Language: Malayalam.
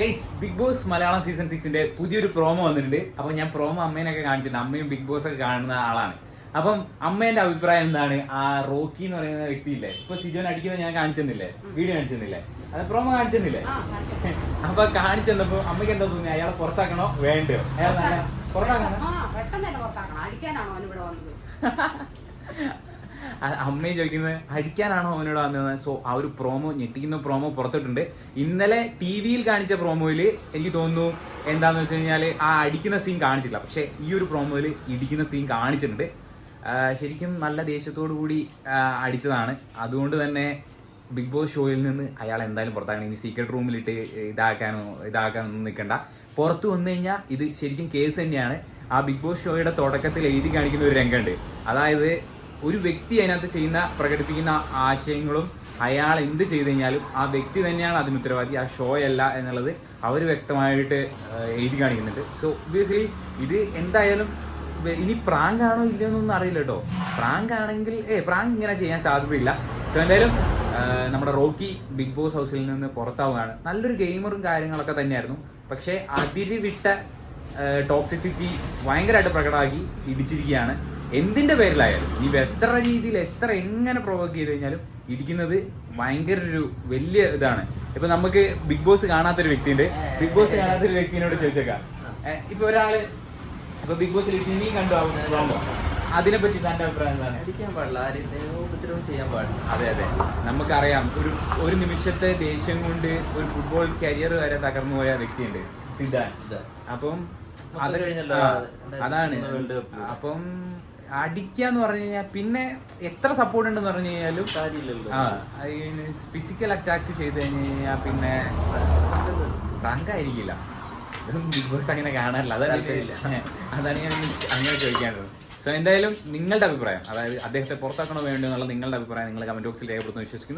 Guys big boss Malayalam season സിക്സിന്റെ പുതിയൊരു പ്രോമോ വന്നിട്ടുണ്ട്. അപ്പൊ ഞാൻ പ്രോമോ അമ്മേനൊക്കെ കാണിച്ചിട്ടുണ്ട്. അമ്മയും ബിഗ് ബോസ് ഒക്കെ കാണുന്ന ആളാണ്. അപ്പം അമ്മേന്റെ അഭിപ്രായം എന്താണ്? ആ റോക്കി എന്ന് പറയുന്ന വ്യക്തിയില്ലേ? ഇപ്പൊ സിജോൻ അടിക്കുന്നത് ഞാൻ കാണിച്ചെന്നില്ലേ? വീഡിയോ കാണിച്ചെന്നില്ലേ? അത് പ്രോമോ കാണിച്ചെന്നില്ലേ? അപ്പൊ കാണിച്ചെന്നപ്പോ അമ്മയ്ക്ക് എന്താ തോന്നി അയാളെ പുറത്താക്കണോ? വേണ്ടയോ? അയാൾ പുറത്താക്കണോ. അമ്മയെ ചോദിക്കുന്നത് അടിക്കാനാണോ അവനോട് വന്നത് സോ ആ ഒരു പ്രോമോ ഞെട്ടിക്കുന്ന പ്രോമോ പുറത്തിട്ടുണ്ട്. ഇന്നലെ ടി വിയിൽ കാണിച്ച പ്രോമോയിൽ എനിക്ക് തോന്നുന്നു എന്താന്ന് വെച്ച് കഴിഞ്ഞാൽ ആ അടിക്കുന്ന സീൻ കാണിച്ചില്ല പക്ഷെ ഈ ഒരു പ്രോമോയിൽ ഇടിക്കുന്ന സീൻ കാണിച്ചിട്ടുണ്ട്. ശരിക്കും നല്ല ദേഷ്യത്തോടു കൂടി അടിച്ചതാണ്. അതുകൊണ്ട് തന്നെ ബിഗ് ബോസ് ഷോയിൽ നിന്ന് അയാൾ എന്തായാലും പുറത്താക്കണം ഇനി സീക്രട്ട് റൂമിലിട്ട് ഇതാക്കാനോ ഇതാക്കാനൊന്നും നിൽക്കണ്ട. പുറത്തു വന്നു കഴിഞ്ഞാൽ ഇത് ശരിക്കും കേസ് തന്നെയാണ്. ആ ബിഗ് ബോസ് ഷോയുടെ തുടക്കത്തിൽ എഴുതി കാണിക്കുന്ന ഒരു രംഗമുണ്ട്. അതായത് ഒരു വ്യക്തി അതിനകത്ത് ചെയ്യുന്ന പ്രകടിപ്പിക്കുന്ന ആശയങ്ങളും അയാൾ എന്ത് ചെയ്തു കഴിഞ്ഞാലും ആ വ്യക്തി തന്നെയാണ് അതിന് ഉത്തരവാദി ആ ഷോ അല്ല എന്നുള്ളത് അവർ വ്യക്തമായിട്ട് എഴുതി കാണിക്കുന്നുണ്ട്. സോ ഒബിയസ്ലി ഇത് എന്തായാലും ഇനി പ്രാങ്ക് ആണോ ഇല്ലയോന്നൊന്നും അറിയില്ല കേട്ടോ പ്രാങ്ക് ആണെങ്കിൽ ഏ പ്രാങ്ക് ഇങ്ങനെ ചെയ്യാൻ സാധ്യതയില്ല. സോ എന്തായാലും നമ്മുടെ റോക്കി ബിഗ് ബോസ് ഹൗസിൽ നിന്ന് പുറത്താവുകയാണ്. നല്ലൊരു ഗെയിമറും കാര്യങ്ങളൊക്കെ തന്നെയായിരുന്നു. പക്ഷേ അതിരിവിട്ട ടോക്സിസിറ്റി ഭയങ്കരമായിട്ട് പ്രകടമാക്കി ഇടിച്ചിരിക്കുകയാണ്. എന്തിന്റെ പേരിലായാലും ഇനി എത്ര രീതിയിൽ എത്ര എങ്ങനെ പ്രൊവോക്ക് ചെയ്ത് കഴിഞ്ഞാലും ഇടിക്കുന്നത് ഭയങ്കര ഒരു വലിയ ഇതാണ്. ഇപ്പൊ നമുക്ക് ബിഗ് ബോസ് കാണാത്തൊരു വ്യക്തിയുണ്ട്. ബിഗ് ബോസ് കാണാത്തൊരു വ്യക്തിനോട് ചോദിച്ചേക്കാം. ഇപ്പൊ ഒരാൾ ഇപ്പൊ ബിഗ് ബോസിൽ നീ കണ്ടു അതിനെ പറ്റി തന്റെ അഭിപ്രായം എന്താണ്? അടിക്കാൻ പാടില്ല ആരെയും ഉപദ്രവം ചെയ്യാൻ പാടില്ല. അതെ അതെ. നമുക്കറിയാം ഒരു ഒരു നിമിഷത്തെ ദേഷ്യം കൊണ്ട് ഒരു ഫുട്ബോൾ കരിയർ വരെ തകർന്നു പോയ വ്യക്തിയുണ്ട് സിദ്ധാൻ. അപ്പം അത്. അതാണ്. അപ്പം അടിക്കാന്ന് പറഞ്ഞു കഴിഞ്ഞാൽ പിന്നെ എത്ര സപ്പോർട്ട് ഉണ്ടെന്ന് പറഞ്ഞു കഴിഞ്ഞാലും ഫിസിക്കൽ അറ്റാക്ക് ചെയ്ത് കഴിഞ്ഞു കഴിഞ്ഞാൽ പിന്നെ പ്രാങ്ക് ആയിരിക്കില്ല ബിഗ് ബോസ് അങ്ങനെ കാണാറില്ല. അതാണ് താല്പര്യമില്ല. അതാണ് ഞാൻ അങ്ങനെ ചോദിക്കാനുള്ളത്. സോ എന്തായാലും നിങ്ങളുടെ അഭിപ്രായം അതായത് അദ്ദേഹത്തെ പുറത്താക്കണോ വേണ്ടോ എന്നുള്ള നിങ്ങളുടെ അഭിപ്രായം നിങ്ങൾ കമന്റ് ബോക്സിൽ രേഖപ്പെടുത്തുന്നു വിശ്വസിക്കുന്നു.